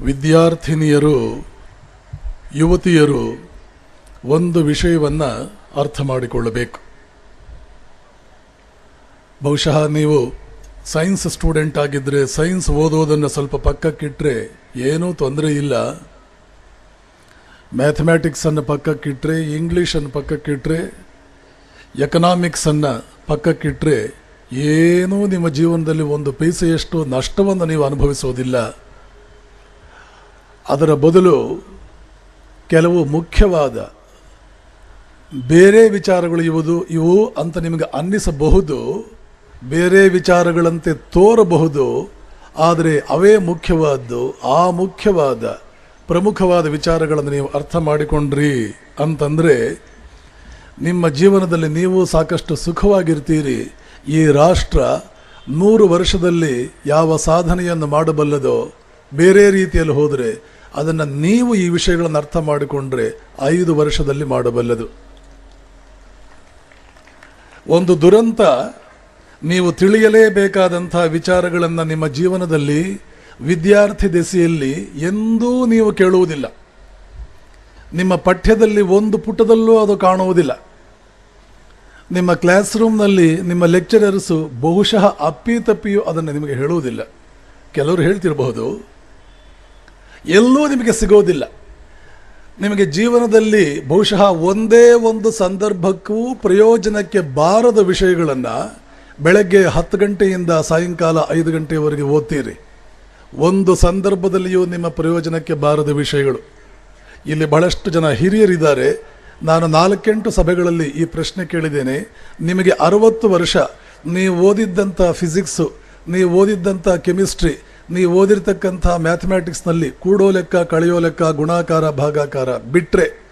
ವಿದ್ಯಾರ್ಥಿನಿಯರು, ಯುವತಿಯರು ಒಂದು ವಿಷಯವನ್ನು ಅರ್ಥ ಮಾಡಿಕೊಳ್ಳಬೇಕು. ಬಹುಶಃ ನೀವು ಸೈನ್ಸ್ ಸ್ಟೂಡೆಂಟ್ ಆಗಿದ್ದರೆ ಸೈನ್ಸ್ ಓದೋದನ್ನು ಸ್ವಲ್ಪ ಪಕ್ಕಕ್ಕಿಟ್ಟರೆ ಏನೂ ತೊಂದರೆ ಇಲ್ಲ. ಮ್ಯಾಥಮ್ಯಾಟಿಕ್ಸನ್ನು ಪಕ್ಕಕ್ಕಿಟ್ಟರೆ ಇಂಗ್ಲೀಷನ್ನು ಪಕ್ಕಕ್ಕಿಟ್ಟರೆ ಎಕನಾಮಿಕ್ಸನ್ನು ಪಕ್ಕಕ್ಕಿಟ್ಟರೆ ಏನೂ ನಿಮ್ಮ ಜೀವನದಲ್ಲಿ ಒಂದು ಪೈಸೆಯಷ್ಟು ನಷ್ಟವನ್ನು ನೀವು ಅನುಭವಿಸೋದಿಲ್ಲ. ಅದರ ಬದಲು ಕೆಲವು ಮುಖ್ಯವಾದ ಬೇರೆ ವಿಚಾರಗಳು ಇವುದು, ಇವು ಅಂತ ನಿಮಗೆ ಅನ್ನಿಸಬಹುದು, ಬೇರೆ ವಿಚಾರಗಳಂತೆ ತೋರಬಹುದು, ಆದರೆ ಅವೇ ಮುಖ್ಯವಾದ್ದು, ಆ ಮುಖ್ಯವಾದ ಪ್ರಮುಖವಾದ ವಿಚಾರಗಳನ್ನು ನೀವು ಅರ್ಥ ಮಾಡಿಕೊಂಡ್ರಿ ಅಂತಂದರೆ, ನಿಮ್ಮ ಜೀವನದಲ್ಲಿ ನೀವು ಸಾಕಷ್ಟು ಸುಖವಾಗಿರ್ತೀರಿ. ಈ ರಾಷ್ಟ್ರ ನೂರು ವರ್ಷದಲ್ಲಿ ಯಾವ ಸಾಧನೆಯನ್ನು ಮಾಡಬಲ್ಲದೋ, ಬೇರೆ ರೀತಿಯಲ್ಲಿ ಹೋದರೆ ಅದನ್ನು ನೀವು ಈ ವಿಷಯಗಳನ್ನು ಅರ್ಥ ಮಾಡಿಕೊಂಡ್ರೆ ಐದು ವರ್ಷದಲ್ಲಿ ಮಾಡಬಲ್ಲದು. ಒಂದು ದುರಂತ ನೀವು ತಿಳಿಯಲೇಬೇಕಾದಂಥ ವಿಚಾರಗಳನ್ನು ನಿಮ್ಮ ಜೀವನದಲ್ಲಿ, ವಿದ್ಯಾರ್ಥಿ ದೆಸೆಯಲ್ಲಿ ಎಂದೂ ನೀವು ಕೇಳುವುದಿಲ್ಲ. ನಿಮ್ಮ ಪಠ್ಯದಲ್ಲಿ ಒಂದು ಪುಟದಲ್ಲೂ ಅದು ಕಾಣುವುದಿಲ್ಲ. ನಿಮ್ಮ ಕ್ಲಾಸ್ ರೂಮ್ನಲ್ಲಿ ನಿಮ್ಮ ಲೆಕ್ಚರರ್ಸು ಬಹುಶಃ ಅಪ್ಪಿತಪ್ಪಿಯೂ ಅದನ್ನು ನಿಮಗೆ ಹೇಳುವುದಿಲ್ಲ. ಕೆಲವರು ಹೇಳ್ತಿರಬಹುದು ಎಲ್ಲೂ ನಿಮಗೆ ಸಿಗೋದಿಲ್ಲ. ನಿಮಗೆ ಜೀವನದಲ್ಲಿ ಬಹುಶಃ ಒಂದೇ ಒಂದು ಸಂದರ್ಭಕ್ಕೂ ಪ್ರಯೋಜನಕ್ಕೆ ಬಾರದ ವಿಷಯಗಳನ್ನು ಬೆಳಗ್ಗೆ ಹತ್ತು ಗಂಟೆಯಿಂದ ಸಾಯಂಕಾಲ ಐದು ಗಂಟೆಯವರೆಗೆ ಓದ್ತೀರಿ. ಒಂದು ಸಂದರ್ಭದಲ್ಲಿಯೂ ನಿಮ್ಮ ಪ್ರಯೋಜನಕ್ಕೆ ಬಾರದ ವಿಷಯಗಳು. ಇಲ್ಲಿ ಬಹಳಷ್ಟು ಜನ ಹಿರಿಯರಿದ್ದಾರೆ. ನಾನು ನಾಲ್ಕೆಂಟು ಸಭೆಗಳಲ್ಲಿ ಈ ಪ್ರಶ್ನೆ ಕೇಳಿದ್ದೇನೆ. ನಿಮಗೆ ಅರವತ್ತು ವರ್ಷ, ನೀವು ಓದಿದ್ದಂಥ ಫಿಸಿಕ್ಸು, ನೀವು ಓದಿದ್ದಂಥ ಕೆಮಿಸ್ಟ್ರಿ ನೀವು ಓದಿರ್ತಕ್ಕಂಥ ಮ್ಯಾಥಮ್ಯಾಟಿಕ್ಸ್ನಲ್ಲಿ ಕೂಡೋ ಲೆಕ್ಕ, ಕಳೆಯೋ ಲೆಕ್ಕ, ಗುಣಾಕಾರ, ಭಾಗಾಕಾರ ಬಿಟ್ಟರೆ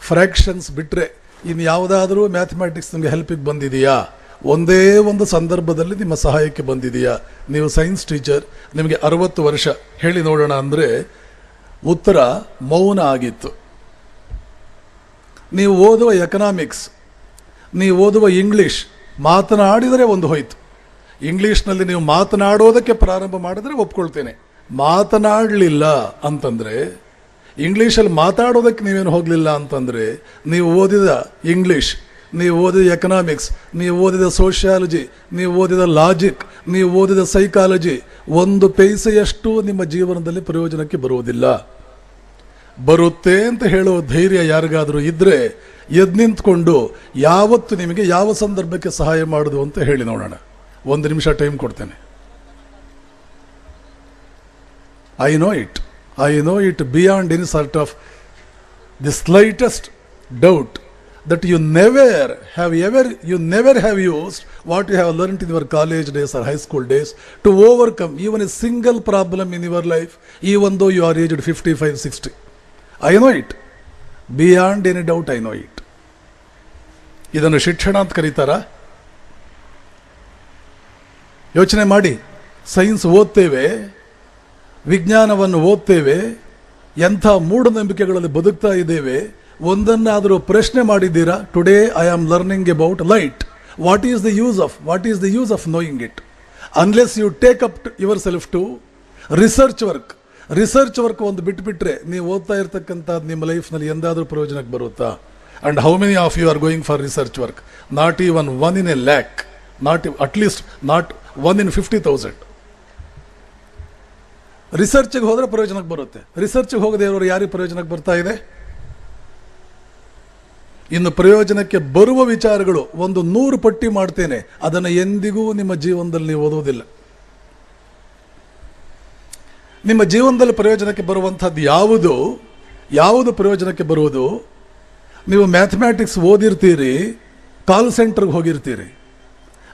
ಫ್ರ್ಯಾಕ್ಷನ್ಸ್ ಬಿಟ್ಟರೆ ಇನ್ನು ಯಾವುದಾದ್ರೂ ಮ್ಯಾಥಮ್ಯಾಟಿಕ್ಸ್ ನಿಮಗೆ ಹೆಲ್ಪಿಗೆ ಬಂದಿದೆಯಾ? ಒಂದೇ ಒಂದು ಸಂದರ್ಭದಲ್ಲಿ ನಿಮ್ಮ ಸಹಾಯಕ್ಕೆ ಬಂದಿದೆಯಾ? ನೀವು ಸೈನ್ಸ್ ಟೀಚರ್ ನಿಮಗೆ ಅರವತ್ತು ವರ್ಷ. ಹೇಳಿ ನೋಡೋಣ ಅಂದರೆ ಉತ್ತರ ಮೌನ ಆಗಿತ್ತು. ನೀವು ಓದುವ ಎಕನಾಮಿಕ್ಸ್ ನೀವು ಓದುವ ಇಂಗ್ಲೀಷ್ ಮಾತನಾಡಿದರೆ ಒಂದು ಹೋಯ್ತು. ಇಂಗ್ಲಿಷ್ನಲ್ಲಿ ನೀವು ಮಾತನಾಡೋದಕ್ಕೆ ಪ್ರಾರಂಭ ಮಾಡಿದ್ರೆ ಒಪ್ಕೊಳ್ತೇನೆ. ಮಾತನಾಡಲಿಲ್ಲ ಅಂತಂದರೆ, ಇಂಗ್ಲೀಷಲ್ಲಿ ಮಾತಾಡೋದಕ್ಕೆ ನೀವೇನು ಹೋಗಲಿಲ್ಲ ಅಂತಂದರೆ, ನೀವು ಓದಿದ ಇಂಗ್ಲೀಷ್, ನೀವು ಓದಿದ ಎಕನಾಮಿಕ್ಸ್ ನೀವು ಓದಿದ ಸೋಷಿಯಾಲಜಿ ನೀವು ಓದಿದ ಲಾಜಿಕ್ ನೀವು ಓದಿದ ಸೈಕಾಲಜಿ ಒಂದು ಪೈಸೆಯಷ್ಟು ನಿಮ್ಮ ಜೀವನದಲ್ಲಿ ಪ್ರಯೋಜನಕ್ಕೆ ಬರುವುದಿಲ್ಲ. ಬರುತ್ತೆ ಅಂತ ಹೇಳುವ ಧೈರ್ಯ ಯಾರಿಗಾದರೂ ಇದ್ದರೆ ಎದ್ದು ನಿಂತ್ಕೊಂಡು ಯಾವತ್ತು ನಿಮಗೆ ಯಾವ ಸಂದರ್ಭಕ್ಕೆ ಸಹಾಯ ಮಾಡೋದು ಅಂತ ಹೇಳಿ ನೋಡೋಣ. ಒಂದು ನಿಮಿಷ ಟೈಮ್ ಕೊಡ್ತೇನೆ I know it I know it beyond any sort of the slightest doubt that you never have ever you never have used what you have learnt in your college days or high school days to overcome even a single problem in your life even though you are aged 55 60 i know it beyond any doubt i know it ಇದನ್ನು ಶಿಕ್ಷಣ ಅಂತ ಕರೀತಾರ ಯೋಚನೆ ಮಾಡಿ. Science ಓದ್ತೇವೆ, ವಿಜ್ಞಾನವನ್ನು ಓದ್ತೇವೆ, ಎಂಥ ಮೂಢನಂಬಿಕೆಗಳಲ್ಲಿ ಬದುಕ್ತಾ ಇದ್ದೇವೆ, ಒಂದನ್ನಾದರೂ ಪ್ರಶ್ನೆ ಮಾಡಿದ್ದೀರಾ? Today I am learning about light what is the use of what is the use of knowing it unless you take up yourself to research work research work ಒಂದು ಬಿಟ್ಬಿಟ್ರೆ ನೀವು ಓದ್ತಾ ಇರ್ತಕ್ಕಂಥದ್ದು ನಿಮ್ಮ ಲೈಫ್ನಲ್ಲಿ ಎಂದಾದರೂ ಪ್ರಯೋಜನಕ್ಕೆ ಬರುತ್ತಾ? And how many of you are going for research work not even one in a lakh not at least not one in fifty thousand ರಿಸರ್ಚ್ಗೆ ಹೋದರೆ ಪ್ರಯೋಜನಕ್ಕೆ ಬರುತ್ತೆ. ರಿಸರ್ಚ್ಗೆ ಹೋಗದೆ ಇರೋರು ಯಾರಿಗೆ ಪ್ರಯೋಜನಕ್ಕೆ ಬರ್ತಾ ಇದೆ? ಇನ್ನು ಪ್ರಯೋಜನಕ್ಕೆ ಬರುವ ವಿಚಾರಗಳು ಒಂದು ನೂರು ಪಟ್ಟಿ ಮಾಡ್ತೇನೆ. ಅದನ್ನು ಎಂದಿಗೂ ನಿಮ್ಮ ಜೀವನದಲ್ಲಿ ನೀವು ಓದುವುದಿಲ್ಲ. ನಿಮ್ಮ ಜೀವನದಲ್ಲಿ ಪ್ರಯೋಜನಕ್ಕೆ ಬರುವಂಥದ್ದು ಯಾವುದು? ಯಾವುದು ಪ್ರಯೋಜನಕ್ಕೆ ಬರುವುದು? ನೀವು ಮ್ಯಾಥಮ್ಯಾಟಿಕ್ಸ್ ಓದಿರ್ತೀರಿ ಕಾಲ್ ಸೆಂಟರ್ಗೆ ಹೋಗಿರ್ತೀರಿ.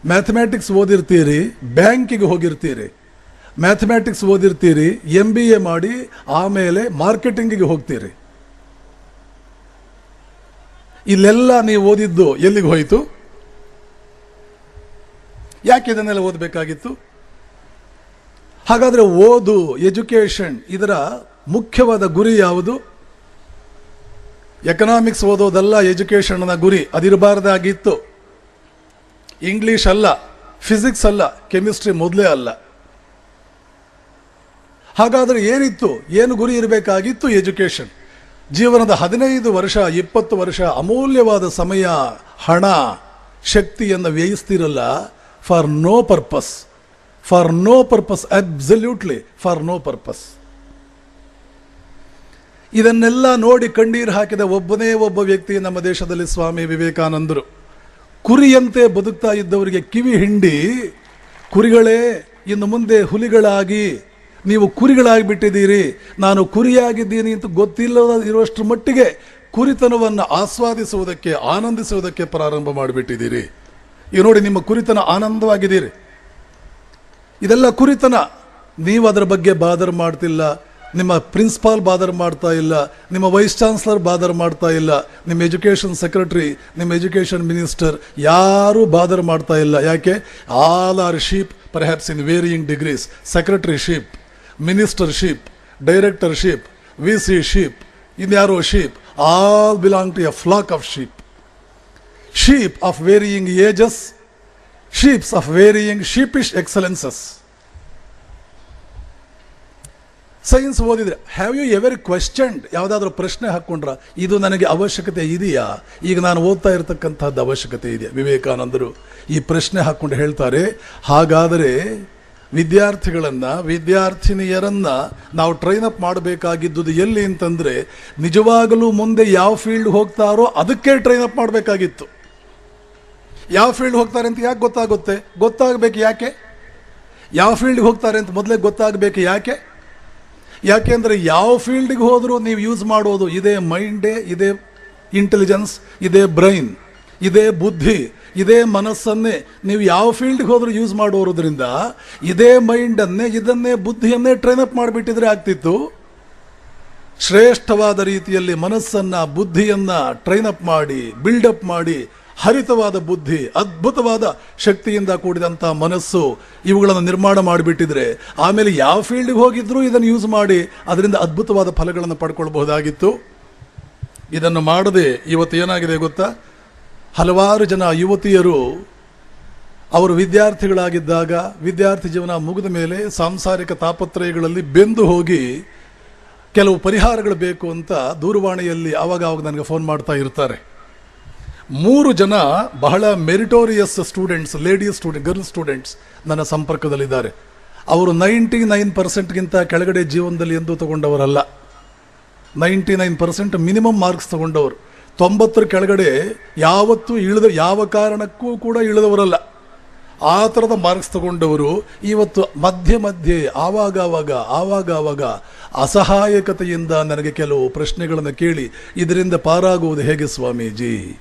ಮ್ಯಾಥಮ್ಯಾಟಿಕ್ಸ್ ಓದಿರ್ತೀರಿ ಬ್ಯಾಂಕಿಗೆ ಹೋಗಿರ್ತೀರಿ. ಮ್ಯಾಥಮ್ಯಾಟಿಕ್ಸ್ ಓದಿರ್ತೀರಿ ಎಂ ಬಿ ಎ ಮಾಡಿ, ಆಮೇಲೆ ಮಾರ್ಕೆಟಿಂಗಿಗೆ ಹೋಗ್ತೀರಿ. ಇಲ್ಲೆಲ್ಲ ನೀವು ಓದಿದ್ದು ಎಲ್ಲಿಗೆ ಹೋಯಿತು? ಯಾಕೆ ಇದನ್ನೆಲ್ಲ ಓದಬೇಕಾಗಿತ್ತು? ಹಾಗಾದರೆ ಓದು, ಎಜುಕೇಷನ್ ಇದರ ಮುಖ್ಯವಾದ ಗುರಿ ಯಾವುದು? ಎಕನಾಮಿಕ್ಸ್ ಓದೋದಲ್ಲ, ಎಜುಕೇಷನ್ನ ಗುರಿ, ಅದಿರಬಾರ್ದಾಗಿತ್ತು. ಇಂಗ್ಲಿಷ್ ಅಲ್ಲ ಫಿಸಿಕ್ಸ್ ಅಲ್ಲ ಕೆಮಿಸ್ಟ್ರಿ ಮೊದಲೇ ಅಲ್ಲ. ಹಾಗಾದರೆ ಏನಿತ್ತು? ಏನು ಗುರಿ ಇರಬೇಕಾಗಿತ್ತು? ಎಜುಕೇಷನ್ ಜೀವನದ ಹದಿನೈದು ವರ್ಷ, ಇಪ್ಪತ್ತು ವರ್ಷ ಅಮೂಲ್ಯವಾದ ಸಮಯ, ಹಣ, ಶಕ್ತಿಯನ್ನು ವ್ಯಯಿಸ್ತಿರಲ್ಲ? For no purpose for no purpose absolutely for no purpose ಇದನ್ನೆಲ್ಲ ನೋಡಿ ಕಣ್ಣೀರು ಹಾಕಿದ ಒಬ್ಬನೇ ಒಬ್ಬ ವ್ಯಕ್ತಿ ನಮ್ಮ ದೇಶದಲ್ಲಿ ಸ್ವಾಮಿ ವಿವೇಕಾನಂದರು. ಕುರಿಯಂತೆ ಬದುಕ್ತಾ ಇದ್ದವರಿಗೆ ಕಿವಿ ಹಿಂಡಿ, ಕುರಿಗಳೇ, ಇನ್ನು ಮುಂದೆ ಹುಲಿಗಳಾಗಿ ನೀವು ಕುರಿಗಳಾಗಿ ಬಿಟ್ಟಿದ್ದೀರಿ ನಾನು ಕುರಿಯಾಗಿದ್ದೀನಿ ಅಂತ ಗೊತ್ತಿಲ್ಲದ ಇರುವಷ್ಟರ ಮಟ್ಟಿಗೆ ಕುರಿತನವನ್ನು ಆಸ್ವಾದಿಸುವುದಕ್ಕೆ, ಆನಂದಿಸುವುದಕ್ಕೆ ಪ್ರಾರಂಭ ಮಾಡಿಬಿಟ್ಟಿದ್ದೀರಿ. ಈಗ ನೋಡಿ, ನಿಮ್ಮ ಕುರಿತನ ಆನಂದವಾಗಿದ್ದೀರಿ. ಇದೆಲ್ಲ ಕುರಿತನ. ನೀವು ಅದರ ಬಗ್ಗೆ ಬಾದರ್ ಮಾಡ್ತಿಲ್ಲ. ನಿಮ್ಮ ಪ್ರಿನ್ಸಿಪಾಲ್ ಬಾದರ್ ಮಾಡ್ತಾ ಇಲ್ಲ, ನಿಮ್ಮ ವೈಸ್ ಚಾನ್ಸಲರ್ ಬಾದರ್ ಮಾಡ್ತಾ ಇಲ್ಲ, ನಿಮ್ಮ ಎಜುಕೇಷನ್ ಸೆಕ್ರೆಟರಿ, ನಿಮ್ಮ ಎಜುಕೇಷನ್ ಮಿನಿಸ್ಟರ್ ಯಾರೂ ಬಾದರ್ ಮಾಡ್ತಾ ಇಲ್ಲ. ಯಾಕೆ? All are sheep perhaps in varying degrees secretaryship ministership directorship V C sheep ಇನ್ಯಾರೋ sheep all belong to a flock of sheep sheep of varying ages sheeps of varying sheepish excellences science ಓದಿದರೆ have you ever questioned ಯಾವುದಾದ್ರೂ ಪ್ರಶ್ನೆ ಹಾಕ್ಕೊಂಡ್ರೆ ಇದು ನನಗೆ ಅವಶ್ಯಕತೆ ಇದೆಯಾ? ಈಗ ನಾನು ಓದ್ತಾ ಇರತಕ್ಕಂಥದ್ದು ಅವಶ್ಯಕತೆ ಇದೆಯಾ? ವಿವೇಕಾನಂದರು ಈ ಪ್ರಶ್ನೆ ಹಾಕ್ಕೊಂಡು ಹೇಳ್ತಾರೆ, ಹಾಗಾದರೆ ವಿದ್ಯಾರ್ಥಿಗಳನ್ನು, ವಿದ್ಯಾರ್ಥಿನಿಯರನ್ನು ನಾವು ಟ್ರೈನ್ ಅಪ್ ಮಾಡಬೇಕಾಗಿದ್ದುದು ಎಲ್ಲಿ ಅಂತಂದರೆ, ನಿಜವಾಗಲೂ ಮುಂದೆ ಯಾವ ಫೀಲ್ಡ್ ಹೋಗ್ತಾರೋ ಅದಕ್ಕೆ ಟ್ರೈನ್ ಅಪ್ ಮಾಡಬೇಕಾಗಿತ್ತು. ಯಾವ ಫೀಲ್ಡ್ ಹೋಗ್ತಾರೆ ಅಂತ ಯಾಕೆ ಗೊತ್ತಾಗುತ್ತೆ? ಗೊತ್ತಾಗಬೇಕು ಯಾಕೆ? ಯಾವ ಫೀಲ್ಡ್ಗೆ ಹೋಗ್ತಾರೆ ಅಂತ ಮೊದಲೇ ಗೊತ್ತಾಗಬೇಕು ಯಾಕೆ? ಯಾಕೆಂದರೆ ಯಾವ ಫೀಲ್ಡಿಗೆ ಹೋದರೂ ನೀವು ಯೂಸ್ ಮಾಡೋದು ಇದೇ ಮೈಂಡೇ, ಇದೇ ಇಂಟೆಲಿಜೆನ್ಸ್ ಇದೇ ಬ್ರೈನ್ ಇದೇ ಬುದ್ಧಿ, ಇದೇ ಮನಸ್ಸನ್ನೇ. ನೀವು ಯಾವ ಫೀಲ್ಡ್ಗೆ ಹೋದರೂ ಯೂಸ್ ಮಾಡೋದ್ರಿಂದ ಇದೇ ಮೈಂಡನ್ನೇ, ಇದನ್ನೇ ಬುದ್ಧಿಯನ್ನೇ ಟ್ರೈನ್ ಅಪ್ ಮಾಡಿಬಿಟ್ಟಿದ್ರೆ ಆಗ್ತಿತ್ತು. ಶ್ರೇಷ್ಠವಾದ ರೀತಿಯಲ್ಲಿ ಮನಸ್ಸನ್ನು, ಬುದ್ಧಿಯನ್ನು ಅಪ್ ಮಾಡಿ ಬಿಲ್ಡಪ್ ಮಾಡಿ ಹರಿತವಾದ ಬುದ್ಧಿ, ಅದ್ಭುತವಾದ ಶಕ್ತಿಯಿಂದ ಕೂಡಿದಂಥ ಮನಸ್ಸು ಇವುಗಳನ್ನು ನಿರ್ಮಾಣ ಮಾಡಿಬಿಟ್ಟಿದ್ರೆ ಆಮೇಲೆ ಯಾವ ಫೀಲ್ಡಿಗೆ ಹೋಗಿದ್ರೂ ಇದನ್ನು ಯೂಸ್ ಮಾಡಿ ಅದರಿಂದ ಅದ್ಭುತವಾದ ಫಲಗಳನ್ನು ಪಡ್ಕೊಳ್ಬಹುದಾಗಿತ್ತು. ಇದನ್ನು ಮಾಡದೆ ಇವತ್ತು ಏನಾಗಿದೆ ಗೊತ್ತಾ? ಹಲವಾರು ಜನ ಯುವತಿಯರು ಅವರು ವಿದ್ಯಾರ್ಥಿಗಳಾಗಿದ್ದಾಗ, ವಿದ್ಯಾರ್ಥಿ ಜೀವನ ಮುಗಿದ ಮೇಲೆ ಸಾಂಸಾರಿಕ ತಾಪತ್ರಯಗಳಲ್ಲಿ ಬೆಂದು ಹೋಗಿ ಕೆಲವು ಪರಿಹಾರಗಳು ಬೇಕು ಅಂತ ದೂರವಾಣಿಯಲ್ಲಿ ಆವಾಗ ಆವಾಗ ನನಗೆ ಫೋನ್ ಮಾಡ್ತಾ ಇರ್ತಾರೆ. ಮೂರು ಜನ ಬಹಳ meritorious students ladies student girl students ನನ್ನ ಸಂಪರ್ಕದಲ್ಲಿದ್ದಾರೆ. ಅವರು ನೈಂಟಿ ನೈನ್ ಪರ್ಸೆಂಟ್ಗಿಂತ ಕೆಳಗಡೆ ಜೀವನದಲ್ಲಿ ಎಂದೂ ತಗೊಂಡವರಲ್ಲ. Ninety nine percent minimum marks ತಗೊಂಡವರು. ತೊಂಬತ್ತರ ಕೆಳಗಡೆ ಯಾವತ್ತೂ ಇಳಿದ, ಯಾವ ಕಾರಣಕ್ಕೂ ಕೂಡ ಇಳಿದವರಲ್ಲ. ಆ ಥರದ ಮಾರ್ಕ್ಸ್ ತಗೊಂಡವರು ಇವತ್ತು ಮಧ್ಯೆ ಮಧ್ಯೆ, ಆವಾಗ ಆವಾಗ ಆವಾಗ ಆವಾಗ ಅಸಹಾಯಕತೆಯಿಂದ ನನಗೆ ಕೆಲವು ಪ್ರಶ್ನೆಗಳನ್ನು ಕೇಳಿ ಇದರಿಂದ ಪಾರಾಗುವುದು ಹೇಗೆ ಸ್ವಾಮೀಜಿ?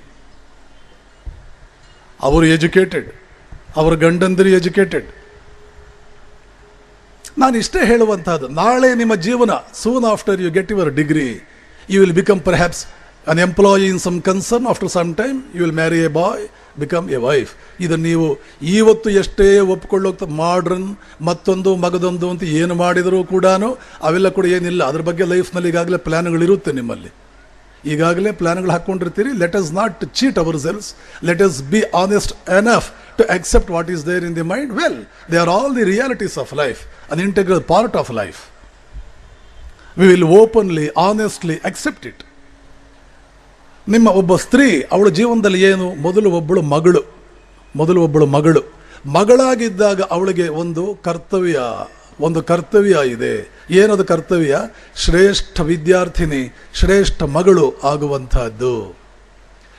ಅವರು ಎಜುಕೇಟೆಡ್, ಅವರ ಗಂಡಂದಿರು ಎಜುಕೇಟೆಡ್. ನಾನು ಇಷ್ಟೇ ಹೇಳುವಂತಹದ್ದು, ನಾಳೆ ನಿಮ್ಮ ಜೀವನ soon after you get your degree you will become perhaps an employee in some concern after some time you will marry a boy become a wife ಇದನ್ನು ನೀವು ಇವತ್ತು ಎಷ್ಟೇ ಒಪ್ಕೊಳ್ಳೋಗ್ತ ಮಾಡ್ರನ್ ಮತ್ತೊಂದು, ಮಗದೊಂದು ಅಂತ ಏನು ಮಾಡಿದರೂ ಕೂಡ ಅವೆಲ್ಲ ಕೂಡ ಏನಿಲ್ಲ. ಅದ್ರ ಬಗ್ಗೆ ಲೈಫ್ನಲ್ಲಿ ಈಗಾಗಲೇ ಪ್ಲ್ಯಾನ್ಗಳಿರುತ್ತೆ ನಿಮ್ಮಲ್ಲಿ. ಈಗಾಗಲೇ ಪ್ಲಾನ್ಗಳು ಹಾಕ್ಕೊಂಡಿರ್ತೀರಿ. Let us not cheat ourselves let us be honest enough to accept what is there in the mind well they are all the realities of life an integral part of life we will openly honestly accept it ನಿಮ್ಮ ಒಬ್ಬ ಸ್ತ್ರೀ, ಅವಳ ಜೀವನದಲ್ಲಿ ಏನು? ಮೊದಲು ಒಬ್ಬಳು ಮಗಳು. ಮೊದಲು ಒಬ್ಬಳು ಮಗಳು. ಮಗಳಾಗಿದ್ದಾಗ ಅವಳಿಗೆ ಒಂದು ಕರ್ತವ್ಯ. ಒಂದು ಕರ್ತವ್ಯ ಇದೆ. ಏನದು ಕರ್ತವ್ಯ? ಶ್ರೇಷ್ಠ ವಿದ್ಯಾರ್ಥಿನಿ, ಶ್ರೇಷ್ಠ ಮಗಳು ಆಗುವಂತಹದ್ದು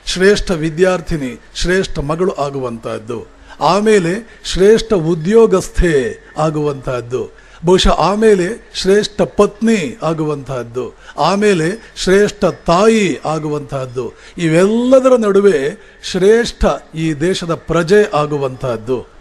ಶ್ರೇಷ್ಠ ವಿದ್ಯಾರ್ಥಿನಿ, ಶ್ರೇಷ್ಠ ಮಗಳು ಆಗುವಂತಹದ್ದು ಆಮೇಲೆ ಶ್ರೇಷ್ಠ ಉದ್ಯೋಗಸ್ಥೆ ಆಗುವಂತಹದ್ದು ಬಹುಶಃ ಆಮೇಲೆ ಶ್ರೇಷ್ಠ ಪತ್ನಿ ಆಗುವಂತಹದ್ದು ಆಮೇಲೆ ಶ್ರೇಷ್ಠ ತಾಯಿ ಆಗುವಂತಹದ್ದು ಇವೆಲ್ಲದರ ನಡುವೆ ಶ್ರೇಷ್ಠ ಈ ದೇಶದ ಪ್ರಜೆ ಆಗುವಂತಹದ್ದು